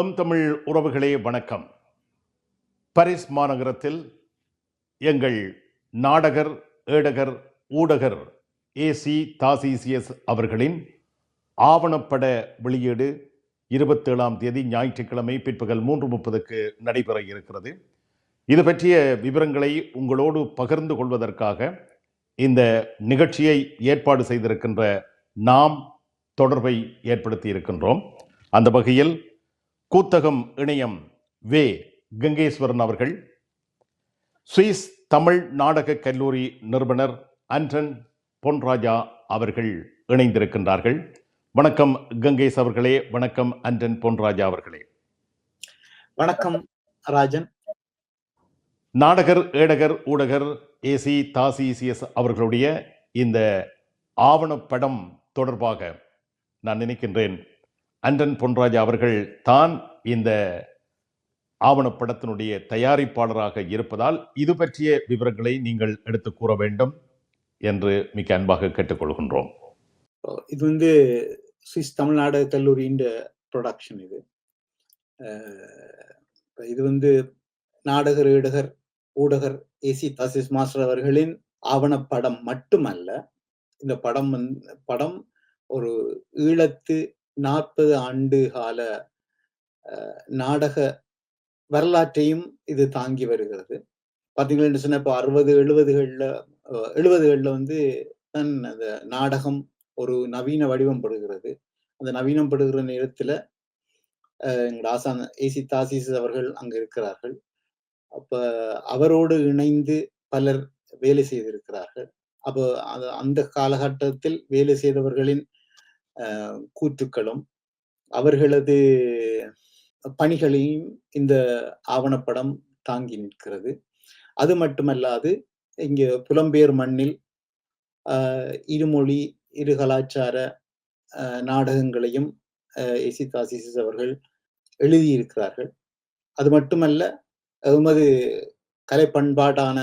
M Tamil உறவுகளே வணக்கம். பரிஸ் மாநகரத்தில் எங்கள் நாடகர் ஏடகர் ஊடகர் ஏசி தாசிசிஎஸ் அவர்களின் ஆவணப்பட வெளியீடு இருபத்தேழாம் தேதி ஞாயிற்றுக்கிழமை பிற்பகல் மூன்று முப்பதுக்கு நடைபெற இருக்கிறது. இது பற்றிய விவரங்களை உங்களோடு பகிர்ந்து கொள்வதற்காக இந்த நிகழ்ச்சியை ஏற்பாடு செய்திருக்கின்ற நாம் தொடர்பை ஏற்படுத்தி இருக்கின்றோம். அந்த வகையில் கூத்தகம் இணையம் வே. கங்கேஸ்வரன் அவர்கள் சுவிஸ் தமிழ் நாடக கல்லூரி நிறுவனர் அன்டன் பொன்ராஜா அவர்கள் இணைந்திருக்கின்றார்கள். வணக்கம் கங்கேஷ் அவர்களே வணக்கம் அன்டன் பொன்ராஜா அவர்களே. வணக்கம் ராஜன். நாடகர் ஏடகர் ஊடகர் ஏசி தாசி சிஎஸ் அவர்களுடைய இந்த ஆவணப்படம் தொடர்பாக நான் நினைக்கின்றேன் அண்டன் பொன்ராஜா அவர்கள் தான் இந்த ஆவணப்படத்தினுடைய தயாரிப்பாளராக இருப்பதால் இது பற்றிய விவரங்களை நீங்கள் எடுத்து கூற வேண்டும் என்று மிக அன்பாக கேட்டுக்கொள்கின்றோம். இது வந்து சுவிஸ் தமிழ்நாடு கல்லூரியின் ப்ரொடக்ஷன் இது. இது வந்து நாடகர் ஈடகர் ஊடகர் ஏசி தாசிஸ் மாஸ்டர் அவர்களின் ஆவணப்படம் மட்டுமல்ல இந்த படம் வந்து படம் ஒரு ஈழத்து நாற்பது ஆண்டு கால நாடக வரலாற்றையும் இது தாங்கி வருகிறது. பாத்தீங்கன்னா சொன்ன இப்போ அறுபது எழுபதுகளில் எழுபதுகளில் வந்து தான் அந்த நாடகம் ஒரு நவீன வடிவம் படுகிறது அந்த நவீனம் படுகிற நேரத்தில் எங்கள் எங்களோட ஆசான் ஏசி தாசிஸ் அவர்கள் அங்க இருக்கிறார்கள். அப்ப அவரோடு இணைந்து பலர் வேலை செய்திருக்கிறார்கள். அப்போ அந்த காலகட்டத்தில் வேலை செய்தவர்களின் கூற்றுக்களும் அவர்களது பணிகளையும் இந்த ஆவணப்படம் தாங்கி நிற்கிறது. அது மட்டுமல்லாது இங்கே புலம்பெயர் மண்ணில் ஆஹ் இருமொழி இரு கலாச்சார ஆஹ் நாடகங்களையும் எசி தாசிஸ் அவர்கள் எழுதியிருக்கிறார்கள். அது மட்டுமல்ல எமது கலை பண்பாடான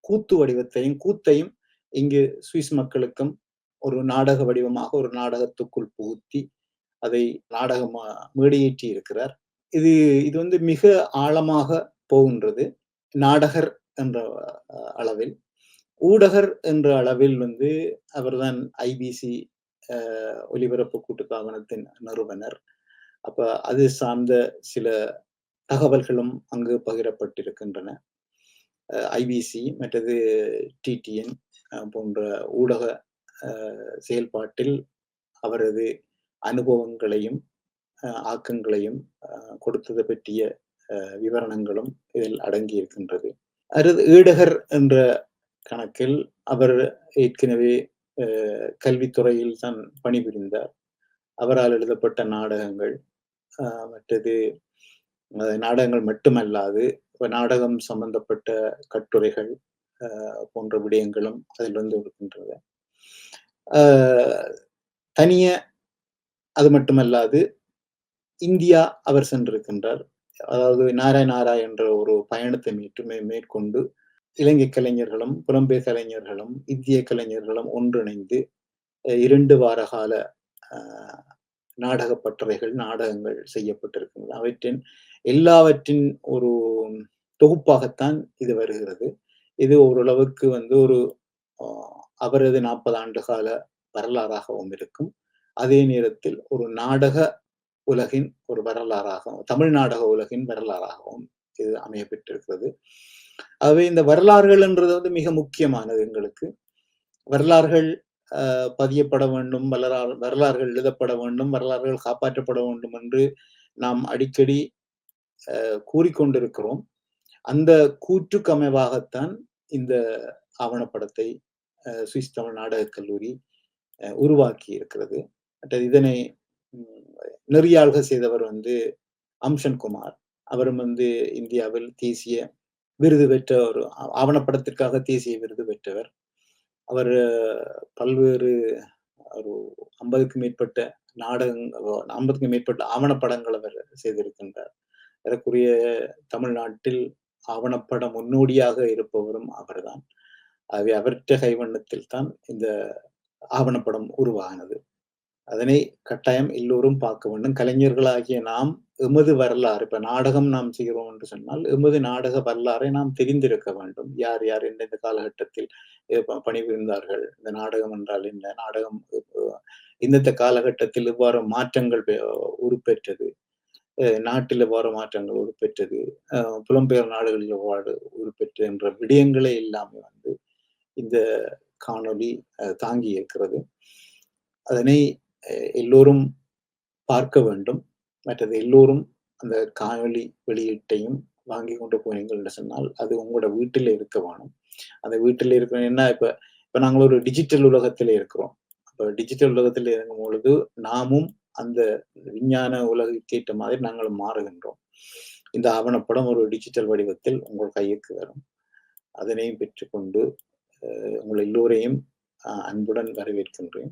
கூத்து வடிவத்தையும் கூத்தையும் இங்கு சுவிஸ் மக்களுக்கும் ஒரு நாடக வடிவமாக ஒரு நாடகத்துக்குள் புகுத்தி அதை நாடகமா மேடையேற்றி இருக்கிறார். இது இது வந்து மிக ஆழமாக போகின்றது நாடகர் என்ற அளவில். ஊடகர் என்ற அளவில் வந்து அவர்தான் ஐபிசி ஒலிபரப்பு கூட்டுத்தாபனத்தின் நிறுவனர். அப்ப அது சார்ந்த சில தகவல்களும் அங்கு பகிரப்பட்டிருக்கின்றன. ஐபிசி மற்றது டிடிஎன் போன்ற ஊடக செயல்பாட்டில் அவரது அனுபவங்களையும் ஆக்கங்களையும் கொடுத்தது பற்றிய அஹ், விவரணங்களும் இதில் அடங்கி இருக்கின்றது அடுத்து ஈடகர் என்ற கணக்கில் அவர் ஏற்கனவே கல்வித்துறையில் தான் பணிபுரிந்தார். அவரால் எழுதப்பட்ட நாடகங்கள் மற்றது நாடகங்கள் மட்டுமல்லாது நாடகம் சம்பந்தப்பட்ட கட்டுரைகள் போன்ற விடயங்களும் அதில் வந்து இருக்கின்றன தனிய அது மட்டுமல்லாது இந்தியா அவர் சென்றிருக்கின்றார். அதாவது நாராய் நாராய் என்ற ஒரு பயணத்தை மீட்டுமே மேற்கொண்டு இலங்கை கலைஞர்களும் புலம்பெயர் கலைஞர்களும் இந்திய கலைஞர்களும் ஒன்றிணைந்து இரண்டு வார கால நாடக பட்டறைகள் நாடகங்கள் செய்யப்பட்டிருக்கின்றன. அவற்றின் எல்லாவற்றின் ஒரு தொகுப்பாகத்தான் இது வருகிறது. இது ஓரளவுக்கு வந்து ஒரு அவரது நாற்பது ஆண்டு கால வரலாறாகவும் இருக்கும் அதே நேரத்தில் ஒரு நாடக உலகின் ஒரு வரலாறாகவும் தமிழ் நாடக உலகின் வரலாறாகவும் இது அமைய பெற்றிருக்கிறது ஆகவே இந்த வரலாறுகள்ன்றது வந்து மிக முக்கியமானது எங்களுக்கு. வரலாறுகள் ஆஹ், பதியப்பட வேண்டும் வரலாறு வரலாறுகள் எழுதப்பட வேண்டும் வரலாறுகள் காப்பாற்றப்பட வேண்டும் என்று நாம் அடிக்கடி ஆஹ், கூறிக்கொண்டிருக்கிறோம். அந்த கூற்றுக்கு அமைவாகத்தான் இந்த ஆவணப்படத்தை சுவிஸ் தமிழ் நாடகக் கல்லூரி உருவாக்கி இருக்கிறது. மற்றது இதனை ம், செய்தவர் வந்து அம்சன் குமார். அவரும் வந்து இந்தியாவில் தேசிய விருது பெற்ற ஒரு ஆவணப்படத்திற்காக தேசிய விருது பெற்றவர். அவர் பல்வேறு ஒரு ஐம்பதுக்கும் மேற்பட்ட நாடகங்கள் ஐம்பதுக்கும் மேற்பட்ட ஆவணப்படங்கள் அவர் செய்திருக்கின்றார். ஏறக்குறைய தமிழ்நாட்டில் ஆவணப்பட முன்னோடியாக இருப்பவரும் அவர்தான். ஆகவே அவற்ற கைவண்ணத்தில் தான் இந்த ஆவணப்படம் உருவானது. அதனை கட்டாயம் எல்லோரும் பார்க்க வேண்டும். கலைஞர்களாகிய நாம் எமது வரலாறு இப்ப நாடகம் நாம் செய்கிறோம் என்று சொன்னால் எமது நாடக வரலாறை நாம் தெரிந்திருக்க வேண்டும். யார் யார் எந்தெந்த காலகட்டத்தில் பணிபுரிந்தார்கள் இந்த நாடகம் என்றால் என்ன நாடகம் இந்த இந்தந்த காலகட்டத்தில் இவ்வாறு மாற்றங்கள் உருப்பெற்றது நாட்டில் எவ்வாறு மாற்றங்கள் உருப்பெற்றது புலம்பெயர் நாடுகளில் எவ்வாறு உருப்பெற்றது என்ற விடயங்களே எல்லாமே வந்து இந்த காணொளி தாங்கி இருக்கிறது. அதனை எல்லோரும் பார்க்க வேண்டும். மற்றது எல்லோரும் அந்த காணொளி வெளியீட்டையும் வாங்கி கொண்டு போனீங்கள் என்று சொன்னால் அது உங்களோட வீட்டில் இருக்க வேணும். அந்த வீட்டில் இருக்கிற என்ன இப்போ இப்போ நாங்கள் ஒரு டிஜிட்டல் உலகத்தில் இருக்கிறோம். அப்போ டிஜிட்டல் உலகத்தில் இருக்கும் பொழுது நாமும் அந்த விஞ்ஞான உலகக்கேற்ற மாதிரி நாங்கள் மாறுகின்றோம். இந்த ஆவணப்படம் ஒரு டிஜிட்டல் வடிவத்தில் உங்கள் கைக்கு வரும். அதனையும் பெற்றுக்கொண்டு உங்கள் எல்லோரையும் அஹ், அன்புடன் வரவேற்கின்றேன்.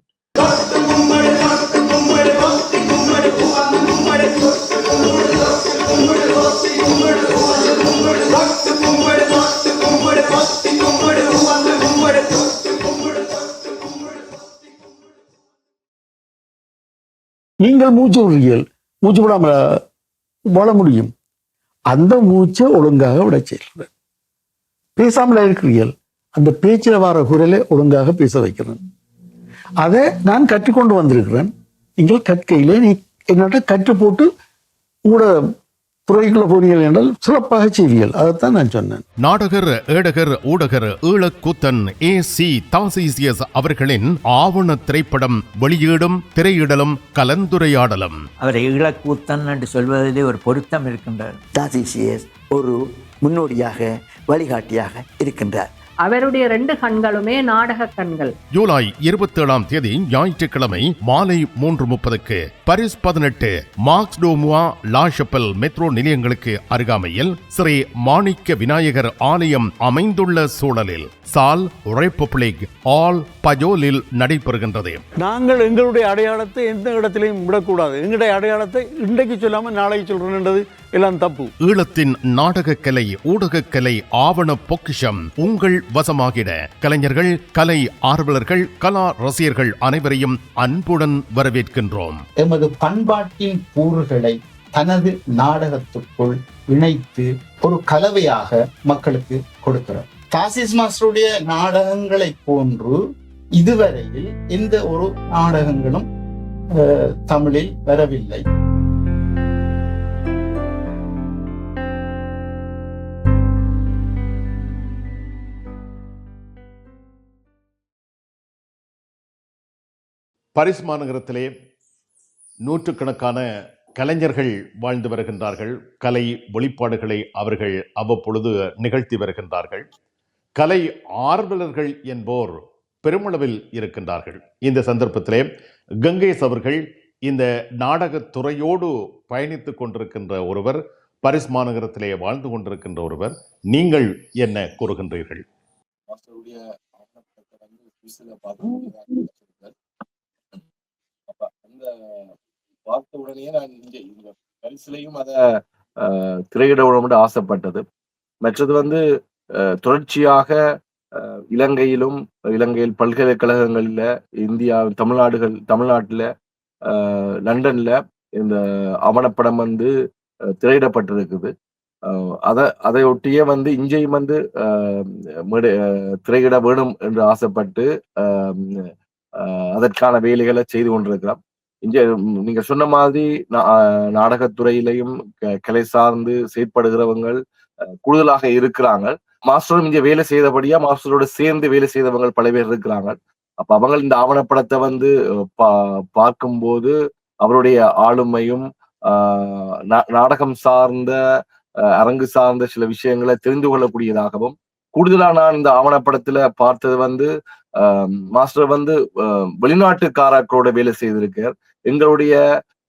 நீங்கள் மூச்சு விடுறீர்கள் மூச்சு விடாமல் வாழ முடியும். அந்த மூச்சை ஒழுங்காக விட செய்கிறது பேசாமல இருக்கிறீர்கள். அந்த பேச்சில் வர குரலை ஒழுங்காக பேச வைக்கிறேன். அதை நான் கற்றுக்கொண்டு வந்திருக்கிறேன். நீங்கள் கற்கையிலே நீ என்னட்ட கற்று போட்டு உங்களோட துறைக்குள்ள போனீர்கள் என்றால் சிறப்பாக செய்வீர்கள். அதைத்தான் நான் சொன்னேன். நாடகர் ஏடகர் ஊடகர் ஈழக்கூத்தன் ஏ சி தாசிசியஸ் அவர்களின் ஆவண திரைப்படம் வெளியீடும் திரையிடலும் கலந்துரையாடலும். அவரை ஈழக்கூத்தன் என்று சொல்வதிலே ஒரு பொருத்தம் இருக்கின்றது தாசிசியஸ் ஒரு முன்னோடியாக வழிகாட்டியாக இருக்கின்றார். அவருடைய ரெண்டு கண்களுமே நாடக கண்கள். ஜூலை இருபத்தேழாம் தேதி ஞாயிற்றுக்கிழமை மாலை மூன்று முப்பதுக்கு பரிஸ் பதினெட்டு மார்க்ஸ் டோமுவா லாஷப்பல் மெட்ரோ நிலையங்களுக்கு அருகாமையில் ஸ்ரீ மாணிக்க விநாயகர் ஆலயம் அமைந்துள்ள சூழலில் சால் ரெப்பப்ளிக் ஆல் பஜோலில் நடைபெறுகின்றது. நாங்கள் எங்களுடைய அடையாளத்தை எந்த இடத்திலையும் விடக்கூடாது. எங்களுடைய அடையாளத்தை இன்றைக்கு சொல்லாமல் நாளைக்கு சொல்றேன்ன்றது எல்லாம் தப்பு ஈழத்தின் நாடகக்கலை ஊடகக்கலை ஆவண பொக்கிஷம் உங்கள் வசமாகிட. கலைஞர்கள் கலை ஆர்வலர்கள் கலா ரசிகர்கள் அனைவரையும் அன்புடன் வரவேற்கின்றோம். எமது பண்பாட்டின் கூறுகளை தனது நாடகத்துக்குள் இணைத்து ஒரு கலவையாக மக்களுக்கு கொடுக்கிறார் தாசிஸ் மாஸ்டருடைய நாடகங்களை போன்று இதுவரையில் எந்த ஒரு நாடகங்களும் அஹ், தமிழில் வரவில்லை. பரிஸ் மாநகரத்திலே நூற்றுக்கணக்கான கலைஞர்கள் வாழ்ந்து வருகின்றார்கள். கலை வெளிப்பாடுகளை அவர்கள் அவ்வப்பொழுது நிகழ்த்தி வருகின்றார்கள். கலை ஆர்வலர்கள் என்போர் பெருமளவில் இருக்கின்றார்கள். இந்த சந்தர்ப்பத்திலே கங்கேஷ் அவர்கள் இந்த நாடகத் துறையோடு பயணித்துக் கொண்டிருக்கின்ற ஒருவர் பரிஸ் மாநகரத்திலே வாழ்ந்து கொண்டிருக்கின்ற ஒருவர் நீங்கள் என்ன கூறுகின்றீர்கள்? இந்த பார்த்த உடனே நான் இங்க இந்த பரிசிலையும் அதை திரையிட விட ஆசைப்பட்டது. மற்றது வந்து அஹ், தொடர்ச்சியாக அஹ், இலங்கையிலும் இலங்கையில் பல்கலைக்கழகங்களில் இந்தியா தமிழ்நாடுகள் தமிழ்நாட்டுல லண்டன்ல இந்த ஆவணப்படம் வந்து திரையிடப்பட்டிருக்குது. அஹ், அதை ஒட்டியே வந்து இங்கேயும் வந்து திரையிட வேணும் என்று ஆசைப்பட்டு அதற்கான வேலைகளை செய்து கொண்டிருக்கிறோம் இங்க நீங்க சொன்ன மாதிரி நாடகத்துறையிலையும் க- கலை சார்ந்து செயற்படுகிறவங்க அஹ், கூடுதலாக இருக்கிறாங்க. மாஸ்டரும் இங்க வேலை செய்தபடியா மாஸ்டரோட சேர்ந்து வேலை செய்தவங்க பல பேர் இருக்கிறாங்க. அப்ப அவங்க இந்த ஆவணப்படத்தை வந்து பா பார்க்கும் பார்க்கும்போது அவருடைய ஆளுமையும் ஆஹ், நா- நாடகம் சார்ந்த அரங்கு சார்ந்த சில விஷயங்களை தெரிந்து கொள்ளக்கூடியதாகவும் கூடுதலா நான் இந்த ஆவணப்படத்துல பார்த்தது வந்து ஆஹ், மாஸ்டர் வந்து வெளிநாட்டுக்காரர்களோட வேலை செய்திருக்கார் எங்களுடைய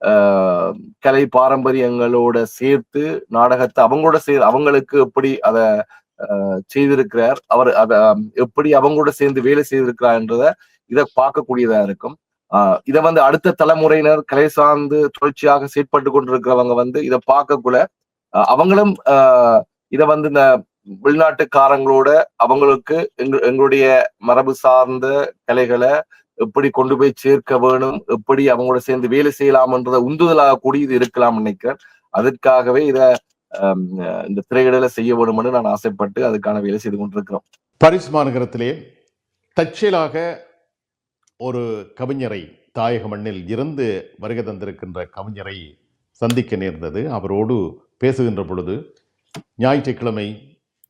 ஆஹ், கலை பாரம்பரியங்களோட சேர்த்து நாடகத்தை அவங்களோட சேர்ந்து அவங்களுக்கு எப்படி அதை செய்திருக்கிறார் அவர் அத எப்படி எப்படி அவங்களோட சேர்ந்து வேலை செய்திருக்கிறார்ன்றத இதை பார்க்கக்கூடியதா இருக்கும். ஆஹ், இதை வந்து அடுத்த தலைமுறையினர் கலை சார்ந்து தொடர்ச்சியாக செயற்பட்டு கொண்டிருக்கிறவங்க வந்து இதை பார்க்கக்குள்ள ஆஹ், அவங்களும் ஆஹ், இதை வந்து இந்த வெளிநாட்டுக்காரங்களோட அவங்களுக்கு எங்க எங்களுடைய மரபு சார்ந்த கலைகளை எப்படி கொண்டு போய் சேர்க்க வேணும் எப்படி அவங்களோட சேர்ந்து வேலை செய்யலாம்ன்றத உந்துதலாக கூடி இது இருக்கலாம் நினைக்கிறேன். அதற்காகவே இத இந்த திரையிடல செய்ய வேணும்னு நான் ஆசைப்பட்டு அதுக்கான வேலை செய்து கொண்டிருக்கிறோம். பரிஸ் மாநகரத்திலே தற்செயலாக ஒரு கவிஞரை தாயக மண்ணில் இருந்து வருகை தந்திருக்கின்ற கவிஞரை சந்திக்க நேர்ந்தது. அவரோடு பேசுகின்ற பொழுது ஞாயிற்றுக்கிழமை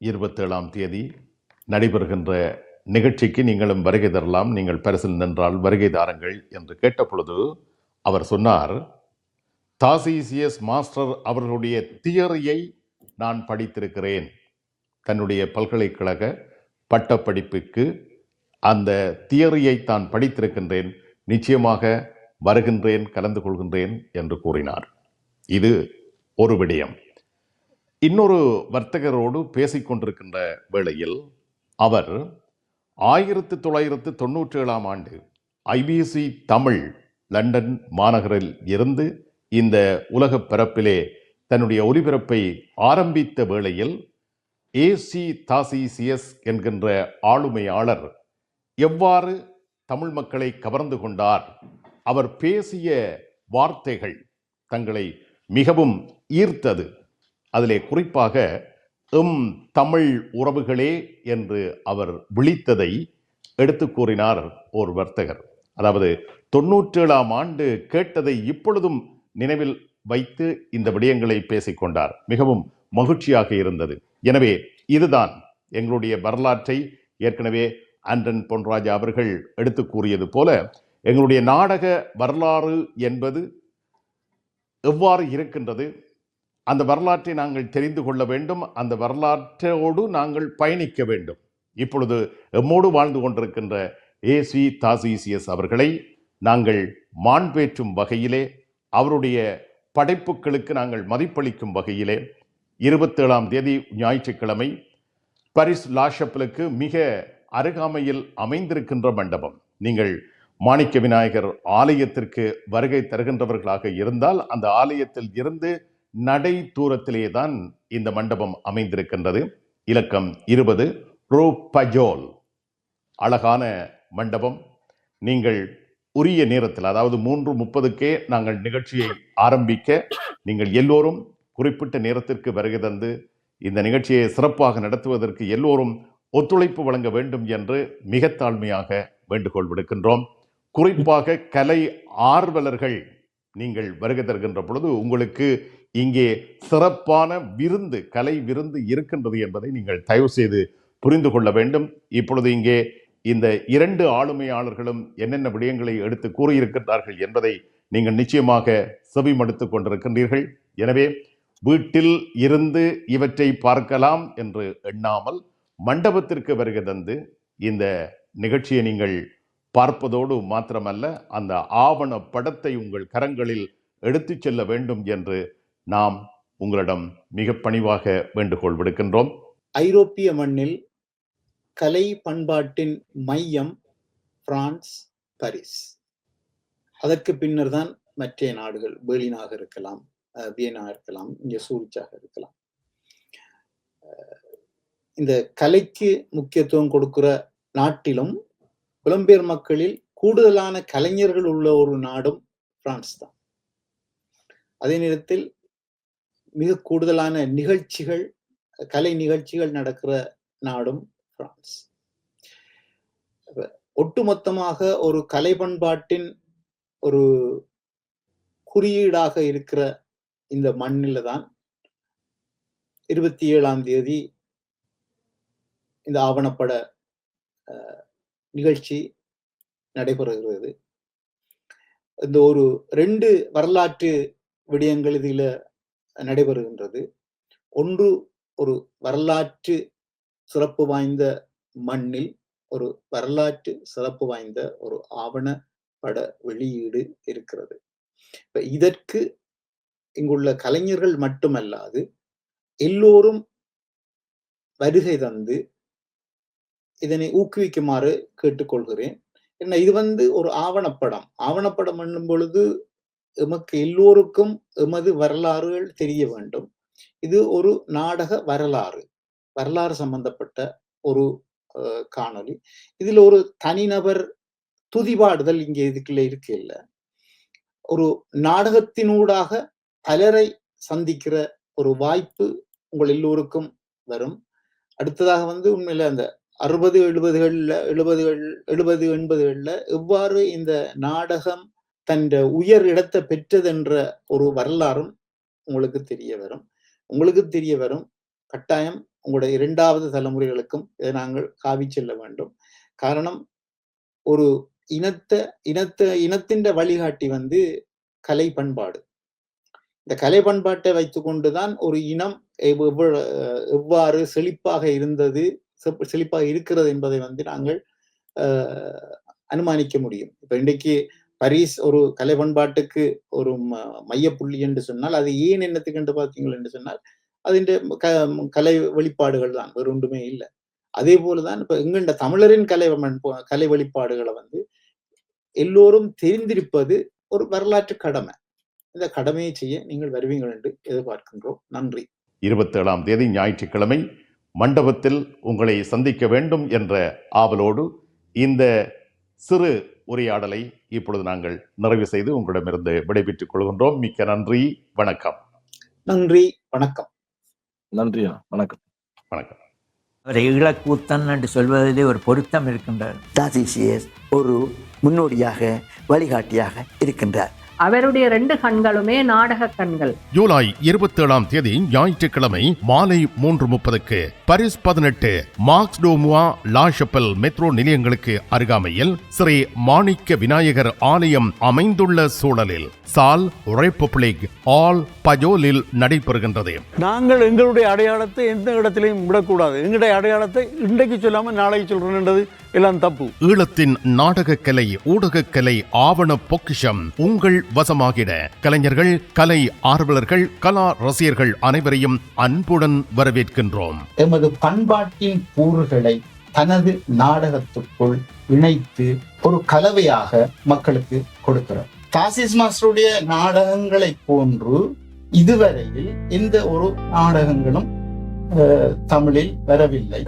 இருபத்தேழாம் தேதி நடைபெறுகின்ற நிகழ்ச்சிக்கு நீங்களும் வருகை தரலாம். நீங்கள் பரிசில் நின்றால் வருகை தாருங்கள் என்று கேட்டபொழுது அவர் சொன்னார் தாசிசிஎஸ் மாஸ்டர் அவர்களுடைய தியரியை நான் படித்திருக்கிறேன். தன்னுடைய பல்கலைக்கழக பட்டப்படிப்புக்கு அந்த தியரியை தான் படித்திருக்கின்றேன். நிச்சயமாக வருகின்றேன் கலந்து கொள்கின்றேன் என்று கூறினார். இது ஒரு விடயம். இன்னொரு வர்த்தகரோடு பேசிக்கொண்டிருக்கின்ற வேளையில் அவர் ஆயிரத்து தொள்ளாயிரத்து தொண்ணூற்றி ஏழாம் ஆண்டு ஐபிசி தமிழ் லண்டன் மாநகரில் இருந்து இந்த உலக பரப்பிலே தன்னுடைய ஒலிபரப்பை ஆரம்பித்த வேளையில் ஏசி தாசிசிஎஸ் என்கின்ற ஆளுமையாளர் எவ்வாறு தமிழ் மக்களை கவர்ந்து கொண்டார் அவர் பேசிய வார்த்தைகள் தங்களை மிகவும் ஈர்த்தது. அதிலே குறிப்பாக எம் தமிழ் உறவுகளே என்று அவர் விழித்ததை எடுத்து கூறினார் ஒரு வர்த்தகர். அதாவது தொன்னூற்றேழாம் ஆண்டு கேட்டதை இப்பொழுதும் நினைவில் வைத்து இந்த விடயங்களை பேசிக்கொண்டார் மிகவும் மகிழ்ச்சியாக இருந்தது. எனவே இதுதான் எங்களுடைய வரலாற்றை ஏற்கனவே ஆண்டன் பொன்ராஜா அவர்கள் எடுத்து கூறியது போல எங்களுடைய நாடக வரலாறு என்பது எவ்வாறு இருக்கின்றது? அந்த வரலாற்றை நாங்கள் தெரிந்து கொள்ள வேண்டும். அந்த வரலாற்றோடு நாங்கள் பயணிக்க வேண்டும். இப்பொழுது எம்மோடு வாழ்ந்து கொண்டிருக்கின்ற ஏசி தாசிசிஎஸ் அவர்களை நாங்கள் மாண்பேற்றும் வகையிலே அவருடைய படைப்புகளுக்கு நாங்கள் மதிப்பளிக்கும் வகையிலே இருபத்தேழாம் தேதி ஞாயிற்றுக்கிழமை பரிஸ் லாஷப்பிலுக்கு மிக அருகாமையில் அமைந்திருக்கின்ற மண்டபம். நீங்கள் மாணிக்க விநாயகர் ஆலயத்திற்கு வருகை தருகின்றவர்களாக இருந்தால் அந்த ஆலயத்தில் இருந்து நடை தூரத்திலே தான் இந்த மண்டபம் அமைந்திருக்கின்றது. இலக்கம் இருபது ரோ பஜோல் அழகான மண்டபம். நீங்கள் உரிய நேரத்தில் அதாவது மூன்று முப்பதுக்கே நாங்கள் நிகழ்ச்சியை ஆரம்பிக்க நீங்கள் எல்லோரும் குறிப்பிட்ட நேரத்திற்கு வருகை தந்து இந்த நிகழ்ச்சியை சிறப்பாக நடத்துவதற்கு எல்லோரும் ஒத்துழைப்பு வழங்க வேண்டும் என்று மிக தாழ்மையாக வேண்டுகோள் விடுக்கின்றோம். குறிப்பாக கலை ஆர்வலர்கள் நீங்கள் வருகை தருகின்ற பொழுது உங்களுக்கு இங்கே சிறப்பான விருந்து கலை விருந்து இருக்கின்றது என்பதை நீங்கள் தயவு செய்து புரிந்து கொள்ள வேண்டும். இப்பொழுது இங்கே இந்த இரண்டு ஆளுமையாளர்களும் என்னென்ன விடயங்களை எடுத்து கூறியிருக்கின்றார்கள் என்பதை நீங்கள் நிச்சயமாக செவிமடுத்துக் கொண்டிருக்கின்றீர்கள். எனவே வீட்டில் இருந்து இவற்றை பார்க்கலாம் என்று எண்ணாமல் மண்டபத்திற்கு வருகை தந்து இந்த நிகழ்ச்சியை நீங்கள் பார்ப்பதோடு மாத்திரமல்ல அந்த ஆவண படத்தை உங்கள் கரங்களில் எடுத்துச் செல்ல வேண்டும் என்று நாம் உங்களிடம் மிக பணிவாக வேண்டுகோள் விடுக்கின்றோம். ஐரோப்பிய மண்ணில் கலை பண்பாட்டின் மையம் பிரான்ஸ் பாரிஸ். அதற்கு பின்னர் தான் மற்ற நாடுகள் பெர்லினாக இருக்கலாம் வியனா இருக்கலாம் இங்கே சூரிச்சாக இருக்கலாம். இந்த கலைக்கு முக்கியத்துவம் கொடுக்கிற நாட்டிலும் புலம்பெயர் மக்களில் கூடுதலான கலைஞர்கள் உள்ள ஒரு நாடும் பிரான்ஸ் தான். அதே நேரத்தில் மிக கூடுதலான நிகழ்ச்சிகள் கலை நிகழ்ச்சிகள் நடக்கிற நாடும் பிரான்ஸ். ஒட்டுமொத்தமாக ஒரு கலை பண்பாட்டின் ஒரு குறியீடாக இருக்கிற இந்த மண்ணில தான் இருபத்தி ஏழாம் தேதி இந்த ஆவணப்பட நிகழ்ச்சி நடைபெறுகிறது. இந்த ஒரு ரெண்டு வரலாற்று விடயங்கள் இதில் நடைபெறுகின்றது. ஒன்று ஒரு வரலாற்று சிறப்பு வாய்ந்த மண்ணில் ஒரு வரலாற்று சிறப்பு வாய்ந்த ஒரு ஆவண பட வெளியீடு இருக்கிறது. இப்ப இதற்கு இங்குள்ள கலைஞர்கள் மட்டுமல்லாது எல்லோரும் வருகை தந்து இதனை ஊக்குவிக்குமாறு கேட்டுக்கொள்கிறேன். என்ன இது வந்து ஒரு ஆவணப்படம். ஆவணப்படம் என்னும் பொழுது எமக்கு எல்லோருக்கும் எமது வரலாறுகள் தெரிய வேண்டும். இது ஒரு நாடக வரலாறு. வரலாறு சம்பந்தப்பட்ட ஒரு அஹ், காணொளி. இதில் ஒரு தனிநபர் துதிபாடுதல் இங்கே இதுக்குள்ள இருக்கு இல்லை. ஒரு நாடகத்தினூடாக பலரை சந்திக்கிற ஒரு வாய்ப்பு உங்கள் எல்லோருக்கும் வரும். அடுத்ததாக வந்து உண்மையில அந்த அறுபது எழுபதுகளில் எழுபதுகள் எழுபது எண்பதுகளில் எவ்வாறு இந்த நாடகம் தன் உயர் இடத்தை பெற்றதென்ற ஒரு வரலாறும் உங்களுக்கு தெரிய வரும். உங்களுக்கு தெரிய வரும். கட்டாயம் உங்களுடைய இரண்டாவது தலைமுறைகளுக்கும் இதை நாங்கள் காவி செல்ல வேண்டும். காரணம் ஒரு இனத்தை இனத்தை இனத்தின் வழிகாட்டி வந்து கலை பண்பாடு. இந்த கலை பண்பாட்டை வைத்துக்கொண்டுதான் ஒரு இனம் எவ்வாறு செழிப்பாக இருந்தது செப்- செழிப்பாக இருக்கிறது என்பதை வந்து நாங்கள் அனுமானிக்க முடியும். இப்ப இன்றைக்கு பரிஸ் ஒரு கலை பண்பாட்டுக்கு ஒரு மையப்புள்ளி என்று சொன்னால் அது ஏன் என்னத்துக்கு என்று பார்த்தீங்கள் என்று சொன்னால் அதிൻ്റെ கலை வெளிப்பாடுகள் தான் வேறு ஒன்றுமே இல்லை. அதே போலதான் இப்ப எங்கண்ட தமிழரின் கலை கலை வெளிப்பாடுகளை வந்து எல்லோரும் தெரிந்திருப்பது ஒரு வரலாற்று கடமை. இந்த கடமையை செய்ய நீங்கள் வருவீங்கள் என்று எதிர்பார்க்கின்றோம். நன்றி. இருபத்தேழாம் தேதி ஞாயிற்றுக்கிழமை மண்டபத்தில் உங்களை சந்திக்க வேண்டும் என்ற ஆவலோடு இந்த சிறு உரையாடலை இப்பொழுது நாங்கள் நிறைவு செய்து உங்களிடமிருந்து விடைபெற்றுக் கொள்கின்றோம். மிக்க நன்றி. வணக்கம். நன்றி. வணக்கம். நன்றி. வணக்கம். வணக்கம். அவரை ஈழக்கூத்தன் என்று சொல்வதிலே ஒரு பொருத்தம் இருக்கின்றது தாசிசியஸ் ஒரு முன்னோடியாக வழிகாட்டியாக இருக்கின்றார். அவருடைய ரெண்டு கண்களுமே நாடக கண்கள். ஜூலை இருபத்தேழாம் தேதி ஞாயிற்றுக்கிழமை மாலை மூன்று முப்பதுக்கு பரிஸ் பதினெட்டு மார்க்ஸ் டோமுவா லாஷப்பல் மெட்ரோ நிலையங்களுக்கு அருகாமையில் ஸ்ரீ மாணிக்க விநாயகர் ஆலயம் அமைந்துள்ள சூழலில் சால் ரெப்பப்ளிக் ஆல் பஜோலில் நடைபெறுகின்றது. நாங்கள் எங்களுடைய அடையாளத்தை எந்த இடத்திலையும் விடக்கூடாது. எங்களுடைய அடையாளத்தை இன்றைக்கு சொல்லாமல் நாளைக்கு சொல்றேன்ன்றது எல்லாம் தப்பு ஈழத்தின் நாடகக்கலை ஊடகக்கலை ஆவண பொக்கிஷம் உங்கள் வசமாகிட. கலைஞர்கள் கலை ஆர்வலர்கள் கலா ரசிகர்கள் அனைவரையும் அன்புடன் வரவேற்கின்றோம். எமது பண்பாட்டின் கூறுகளை தனது நாடகத்துக்குள் இணைத்து ஒரு கலவையாக மக்களுக்கு கொடுக்கிறார் தாசிஸ் மாஸ்டருடைய நாடகங்களை போன்று இதுவரையில் எந்த ஒரு நாடகங்களும் தமிழில் வரவில்லை.